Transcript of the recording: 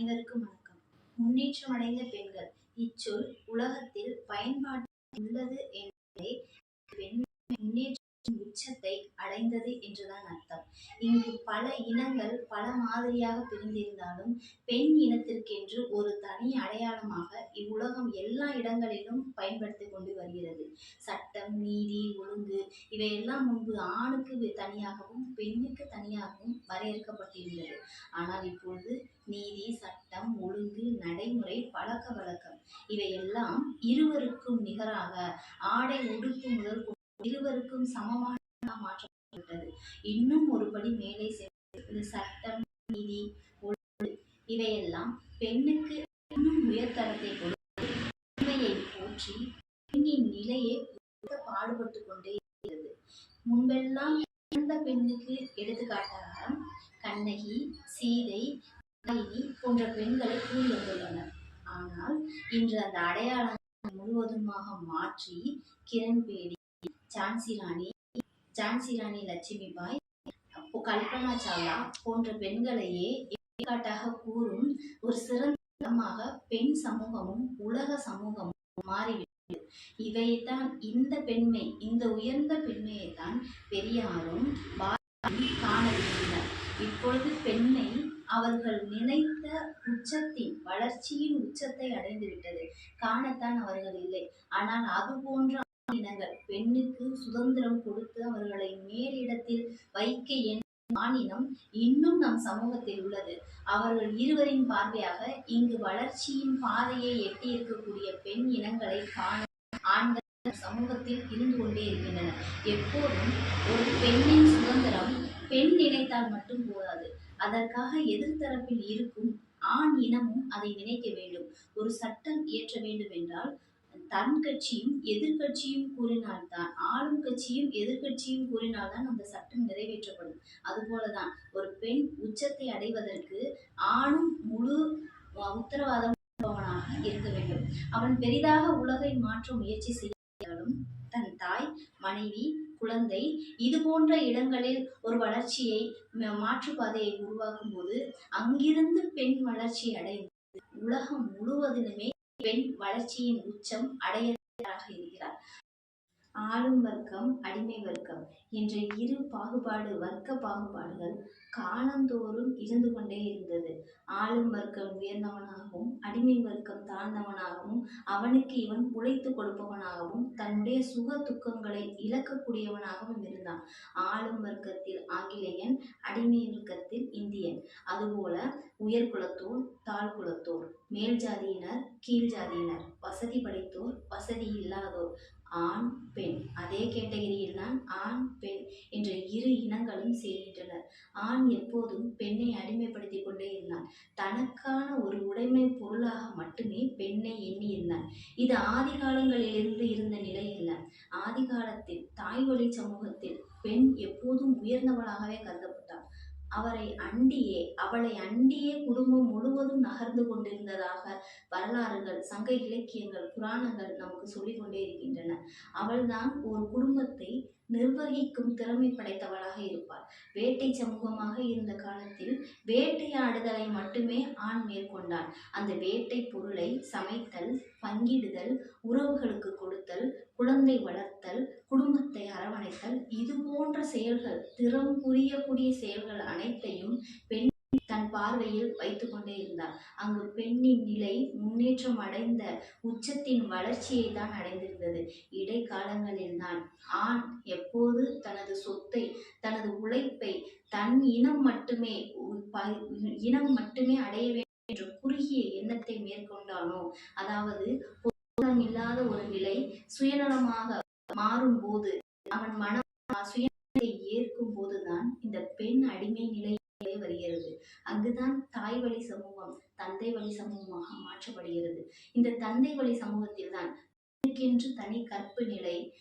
அனைவருக்கும் வணக்கம். முன்னேற்றம் அடைந்த பெண்கள் இச்சொல் உலகத்தில் பயன்பாட்டில் உள்ளது என்பதே பெண் உச்சத்தை அடைந்தது என்றுதான் அர்த்தம். இங்கு பல இனங்கள் பல மாதிரியாக பிரிந்திருந்தாலும் பெண் இனத்திற்கென்று ஒரு தனி அடையாளமாக இவ்வுலகம் எல்லா இடங்களிலும் பயன்படுத்தி கொண்டு வருகிறது. சட்டம் நீதி ஒழுங்கு இவையெல்லாம் முன்பு ஆணுக்கு தனியாகவும் பெண்ணுக்கு தனியாகவும் வரையறுக்கப்பட்டிருந்தது. ஆனால் இப்பொழுது நீதி சட்டம் ஒழுங்கு நடைமுறை பழக்க வழக்கம் இவையெல்லாம் இருவருக்கும் நிகராக ஆடை உடுப்பு முதல் இருவருக்கும் சமமாக மாற்றப்பட்டது இன்னும் ஒருபடி மேலே சென்று சட்டம் நீதி ஒழுங்கு இவையெல்லாம் பெண்ணுக்கு இன்னும் உயர்தரத்தை கொடுத்து உண்மையை போற்றி பெண்ணின் நிலையை உயர்த்த பாடுபட்டு கொண்டே இருக்கிறது. முன்பெல்லாம் பிறந்த பெண்ணுக்கு எடுத்துக்காட்டாக கண்ணகி சீதை போன்ற பெண்களை கூறி வந்துள்ளனர் ஆனால் இன்று அந்த அடையாளங்கள் முழுவதுமாக மாற்றி கிரண்பேடி ஜான்சி ராணி ஜான்சி ராணி லட்சுமிபாய் அப்போ கல்பனா சாவ்லா போன்ற பெண்களையே எடுத்துக்காட்டாக கூறும் ஒரு சிறந்தமாக பெண் சமூகமும் உலக சமூகமும் மாறிவிட்டது. இவைத்தான் இந்த பெண்மை இந்த உயர்ந்த பெண்மையை தான் பெரியாரும் காண இப்பொழுது பெண்ணை அவர்கள் நினைத்த உச்சத்தின் வளர்ச்சியின் உச்சத்தை அடைந்துவிட்டது. காணத்தான் அவர்கள் இல்லை. ஆனால் அது போன்ற இனங்கள் பெண்ணுக்கு சுதந்திரம் கொடுத்து அவர்களை மேலிடத்தில் வைக்க என் மாநிலம் இன்னும் நம் சமூகத்தில் உள்ளது. அவர்கள் இருவரின் பார்வையாக இங்கு வளர்ச்சியின் பாதையை எட்டியிருக்கக்கூடிய பெண் இனங்களை காண ஆண்கள் சமூகத்தில் இருந்து கொண்டே இருக்கின்றன எப்போதும் ஒரு பெண்ணின் சுதந்திரம் பெண் நினைத்தால் மட்டும் போதாது. அதற்காக எதிர்த்தரப்பில் இருக்கும் ஆண் இனமும் அதை நினைக்க வேண்டும். ஒரு சட்டம் இயற்ற வேண்டும் என்றால் தன் கட்சியும் எதிர்கட்சியும் கூறினால்தான் ஆளும் கட்சியும் எதிர்கட்சியும் கூறினால்தான் அந்த சட்டம் நிறைவேற்றப்படும். அதுபோலதான் ஒரு பெண் உச்சத்தை அடைவதற்கு ஆணும் முழு உத்தரவாதம் இருக்க வேண்டும். அவன் பெரிதாக உலகை மாற்ற முயற்சி செய்தாலும் தன் தாய் மனைவி குழந்தை இது போன்ற இடங்களில் ஒரு வளர்ச்சியை மாற்றுப்பாதையை உருவாக்கும் போது அங்கிருந்து பெண் வளர்ச்சி அடைந்து உலகம் முழுவதிலுமே பெண் வளர்ச்சியின் உச்சம் அடையதாக இருக்கிறார். ஆளும் வர்க்கம் அடிமை வர்க்கம் என்ற இரு பாகுபாடு வர்க்க பாகுபாடுகள் காலந்தோறும் இருந்து கொண்டே இருந்தது. ஆளும் வர்க்கம் உயர்ந்தவனாகவும் அடிமை வர்க்கம் தாழ்ந்தவனாகவும் அவனுக்கு இவன் உழைத்து கொடுப்பவனாகவும் தன்னுடைய சுக துக்கங்களை இழக்கக்கூடியவனாகவும் இருந்தான். ஆளும் வர்க்கத்தில் ஆங்கிலேயன் அடிமை வர்க்கத்தில் இந்தியன். அதுபோல உயர்குலத்தோர் தாழ்குலத்தோர் மேல் ஜாதியினர் கீழ் ஜாதியினர் வசதி படைத்தோர் வசதி இல்லாதோர் ஆண் பெண். அதே கேட்டகிரியில் தான் ஆண் பெண் என்ற இரு இனங்களும் சேர்கின்றனர் ஆண் எப்போதும் பெண்ணை அடிமைப்படுத்தி கொண்டே இருந்தான். தனக்கான ஒரு உடைமை பொருளாக மட்டுமே பெண்ணை எண்ணியிருந்தான். இது ஆதி காலங்களிலிருந்து இருந்த நிலை அல்ல ஆதி காலத்தில் தாய்வழி சமூகத்தில் பெண் எப்போதும் உயர்ந்தவளாகவே கருதப்படும் அவரை அண்டியே அவளை அண்டியே குடும்பம் முழுவதும் நகர்ந்து கொண்டிருந்ததாக வரலாறுகள் சங்க இலக்கியங்கள் புராணங்கள் நமக்கு சொல்லிக்கொண்டே இருக்கின்றன. அவள்தான் ஒரு குடும்பத்தை நிர்வகிக்கும் திறமை படைத்தவளாக இருப்பாள். வேட்டை சமூகமாக இருந்த காலத்தில் வேட்டையாடுதலை மட்டுமே ஆண் மேற்கொண்டாள். அந்த வேட்டை பொருளை சமைத்தல் பங்கிடுதல் உறவுகளுக்கு கொடுத்தல் குழந்தை வளர்த்தல் போன்ற செயல்கள் திறம் புரியக்கூடிய செயல்கள் அனைத்தையும் பெண் தன் பார்வையில் வைத்து கொண்டே இருந்தார். அங்கு பெண்ணின் நிலை முன்னேற்றம் அடைந்த உச்சத்தின் வளர்ச்சியை தான் அடைந்திருந்தது. இடைக்காலங்களில் தான் ஆண் எப்போது தனது சொத்தை தனது உழைப்பை தன் இனம் மட்டுமே இனம் மட்டுமே அடைய வேண்டும் என்ற குறுகிய எண்ணத்தை மேற்கொண்டானோ அதாவது இல்லாத ஒரு நிலை சுயநலமாக மாறும் போது அவன் மனம் சுய ஏற்கும் போதுதான் இந்த பெண் அடிமை நிலை வருகிறது. அங்குதான் தாய் வழி சமூகம் தந்தை வழி சமூகமாக மாற்றப்படுகிறது. இந்த தந்தை வழி சமூகத்தில் தான் தனி கற்பு நிலை